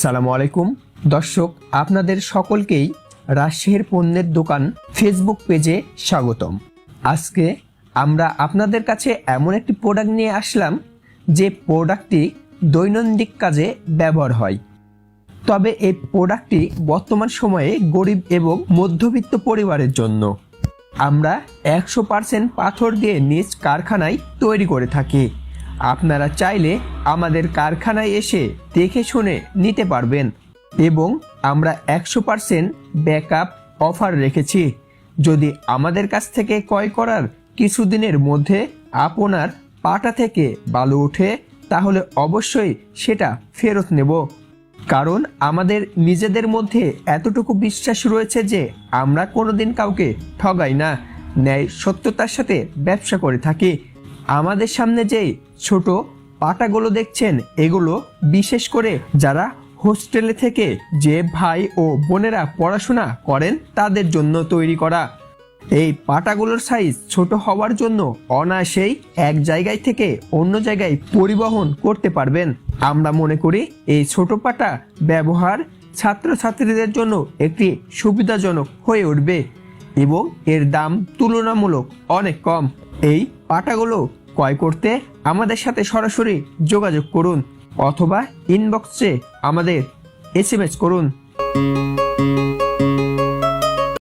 আসসালামু আলাইকুম। দর্শক, আপনাদের সকলকেই রাজশাহীর পণ্যের দোকান ফেসবুক পেজে স্বাগতম। আজকে আমরা আপনাদের কাছে এমন একটি প্রোডাক্ট নিয়ে আসলাম, যে প্রোডাক্টটি দৈনন্দিন কাজে ব্যবহার হয়। তবে এই প্রোডাক্টটি বর্তমান সময়ে গরিব এবং মধ্যবিত্ত পরিবারের জন্য। আমরা একশো পার্সেন্ট পাথর দিয়ে নিজ কারখানায় তৈরি করে থাকি। আপনারা চাইলে আমাদের কারখানায় এসে দেখে শুনে নিতে পারবেন। এবং আমরা একশো পার্সেন্ট ব্যাকআপ অফার রেখেছি। যদি আমাদের কাছ থেকে ক্রয় করার কিছুদিনের মধ্যে আপনার পাটা থেকে বালু ওঠে, তাহলে অবশ্যই সেটা ফেরত নেব। কারণ আমাদের নিজেদের মধ্যে এতটুকু বিশ্বাস রয়েছে যে আমরা কোনোদিন কাউকে ঠগাই না। ন্যায় সত্যতার সাথে ব্যবসা করে থাকি। আমাদের সামনে যে ছোট পাটাগুলো দেখছেন, এগুলো বিশেষ করে যারা হোস্টেলে থেকে যে ভাই ও বোনেরা পড়াশোনা করেন, তাদের জন্য তৈরি করা। এই পাটাগুলোর সাইজ ছোট হওয়ার জন্য অনায়াসেই এক জায়গায় থেকে অন্য জায়গায় পরিবহন করতে পারবেন। আমরা মনে করি এই ছোট পাটা ব্যবহার ছাত্রছাত্রীদের জন্য একটি সুবিধাজনক হয়ে উঠবে এবং এর দাম তুলনামূলক অনেক কম। এই পাটাগুলো ক্রয় করতে আমাদের সাথে সরাসরি যোগাযোগ করুন অথবা ইনবক্সে আমাদের এস করুন।